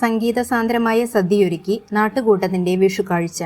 സംഗീതസാന്ദ്രമായ സദ്യയൊരുക്കി നാട്ടുകൂട്ടത്തിന്റെ വിഷുകാഴ്ച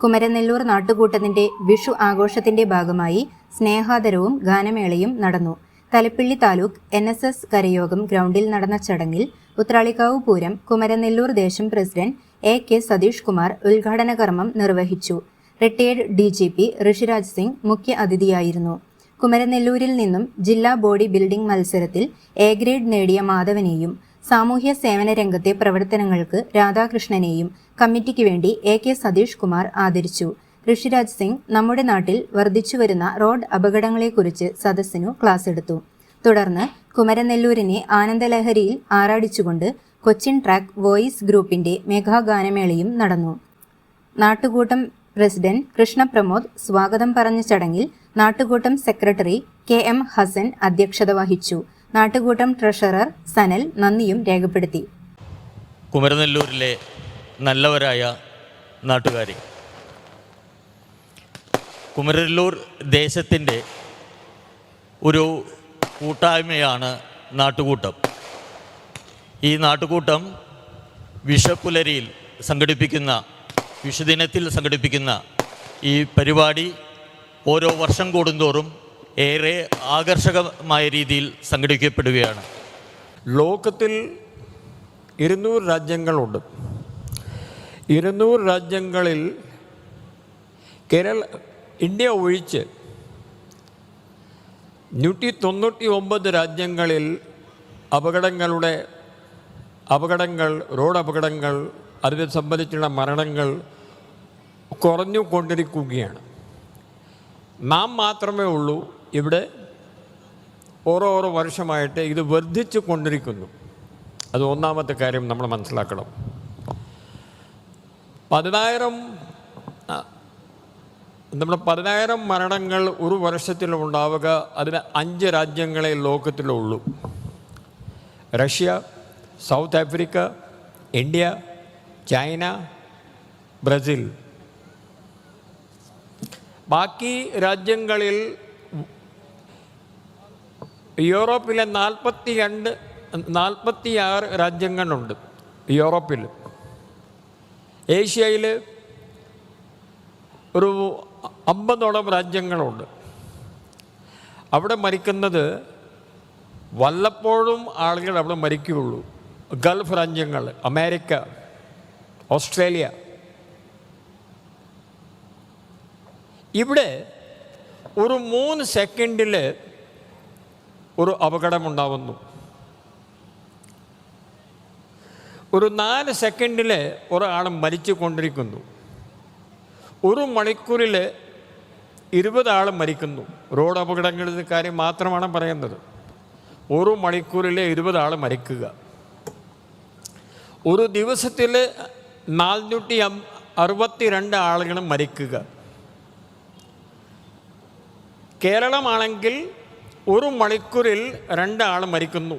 കുമരനെല്ലൂർ നാട്ടുകൂട്ടത്തിന്റെ വിഷു ആഘോഷത്തിന്റെ ഭാഗമായി സ്നേഹാദരവും ഗാനമേളയും നടന്നു. Thalappilly taluk N S S കരയോഗം ഗ്രൗണ്ടിൽ നടന്ന ചടങ്ങിൽ ഉത്രാളിക്കാവ് പൂരം കുമരനെല്ലൂർ ദേശം president A K Satheesh Kumar ഉദ്ഘാടന കർമ്മം നിർവഹിച്ചു. Retired D G P Rishiraj Singh മുഖ്യ അതിഥിയായിരുന്നു. കുമരനെല്ലൂരിൽ നിന്നും ജില്ലാ ബോഡി ബിൽഡിംഗ് മത്സരത്തിൽ എ ഗ്രേഡ് നേടിയ മാധവനെയും സാമൂഹ്യ സേവന രംഗത്തെ പ്രവർത്തനങ്ങൾക്ക് രാധാകൃഷ്ണനെയും കമ്മിറ്റിക്ക് വേണ്ടി എ കെ സതീഷ് കുമാർ ആദരിച്ചു. ഋഷിരാജ് സിംഗ് നമ്മുടെ നാട്ടിൽ വർദ്ധിച്ചുവരുന്ന റോഡ് അപകടങ്ങളെക്കുറിച്ച് സദസ്സിനു ക്ലാസ് എടുത്തു. തുടർന്ന് കുമരനെല്ലൂരിനെ ആനന്ദലഹരിയിൽ ആറാടിച്ചുകൊണ്ട് കൊച്ചിൻ ട്രാക്ക് വോയിസ് ഗ്രൂപ്പിന്റെ മെഗാഗാനമേളയും നടന്നു. നാട്ടുകൂട്ടം പ്രസിഡന്റ് കൃഷ്ണപ്രമോദ് സ്വാഗതം പറഞ്ഞ ചടങ്ങിൽ നാട്ടുകൂട്ടം സെക്രട്ടറി കെ എം ഹസൻ അധ്യക്ഷത വഹിച്ചു. നാട്ടുകൂട്ടം ട്രഷറർ സനൽ നന്ദിയും രേഖപ്പെടുത്തി. കുമരനെല്ലൂരിലെ നല്ലവരായ നാട്ടുകാരെ കുമരനെല്ലൂർ ദേശത്തിന്റെ ഒരു കൂട്ടായ്മയാണ് നാട്ടുകൂട്ടം. ഈ നാട്ടുകൂട്ടം വിഷപ്പുലരിയിൽ സംഘടിപ്പിക്കുന്ന വിഷുദിനത്തിൽ സംഘടിപ്പിക്കുന്ന ഈ പരിപാടി ഓരോ വർഷം കൂടുന്തോറും ഏറെ ആകർഷകമായ രീതിയിൽ സംഘടിപ്പിക്കപ്പെടുകയാണ്. ലോകത്തിൽ ഇരുന്നൂറ് രാജ്യങ്ങളുണ്ട്. ഇരുന്നൂറ് രാജ്യങ്ങളിൽ കേരള ഇന്ത്യ ഒഴിച്ച് നൂറ്റി തൊണ്ണൂറ്റി ഒമ്പത് രാജ്യങ്ങളിൽ അപകടങ്ങളുടെ അപകടങ്ങൾ റോഡ് അപകടങ്ങൾ അതിനെ സംബന്ധിച്ചുള്ള മരണങ്ങൾ കുറഞ്ഞു കൊണ്ടിരിക്കുകയാണ് നാം മാത്രമേ ഉള്ളൂ ഇവിടെ ഓരോ ഓരോ വർഷമായിട്ട് ഇത് വർദ്ധിച്ചു കൊണ്ടിരിക്കുന്നു. അത് ഒന്നാമത്തെ കാര്യം നമ്മൾ മനസ്സിലാക്കണം. പതിനായിരം നമ്മുടെ പതിനായിരം മരണങ്ങൾ ഒരു വർഷത്തിൽ ഉണ്ടാവുക അതിന് അഞ്ച് രാജ്യങ്ങളെ ലോകത്തിലുള്ളൂ. Russia South Africa India China Brazil. ബാക്കി രാജ്യങ്ങളിൽ യൂറോപ്പിലെ നാൽപ്പത്തി രണ്ട് നാൽപ്പത്തി ആറ് രാജ്യങ്ങളുണ്ട് യൂറോപ്പിൽ. ഏഷ്യയിൽ ഒരു അമ്പതോളം രാജ്യങ്ങളുണ്ട്. അവിടെ മരിക്കുന്നത് വല്ലപ്പോഴും ആളുകൾ അവിടെ മരിക്കുകയുള്ളൂ. ഗൾഫ് രാജ്യങ്ങൾ അമേരിക്ക ഓസ്ട്രേലിയ ഇവിടെ ഒരു മൂന്ന് സെക്കൻഡിൽ ഒരു അപകടമുണ്ടാവുന്നു. ഒരു നാല് സെക്കൻഡിൽ ഒരാൾ മരിച്ചു കൊണ്ടിരിക്കുന്നു ഒരു മണിക്കൂറിൽ ഇരുപതാൾ മരിക്കുന്നു. റോഡ് അപകടങ്ങളുടെ കാര്യം മാത്രമാണ് പറയുന്നത്. ഒരു മണിക്കൂറിൽ ഇരുപതാൾ മരിക്കുക. ഒരു ദിവസത്തിൽ നാനൂറ്റി അറുപത്തി രണ്ട് ആളുകൾ മരിക്കുക. കേരളമാണെങ്കിൽ ഒരു മണിക്കൂറിൽ രണ്ടാൾ മരിക്കുന്നു.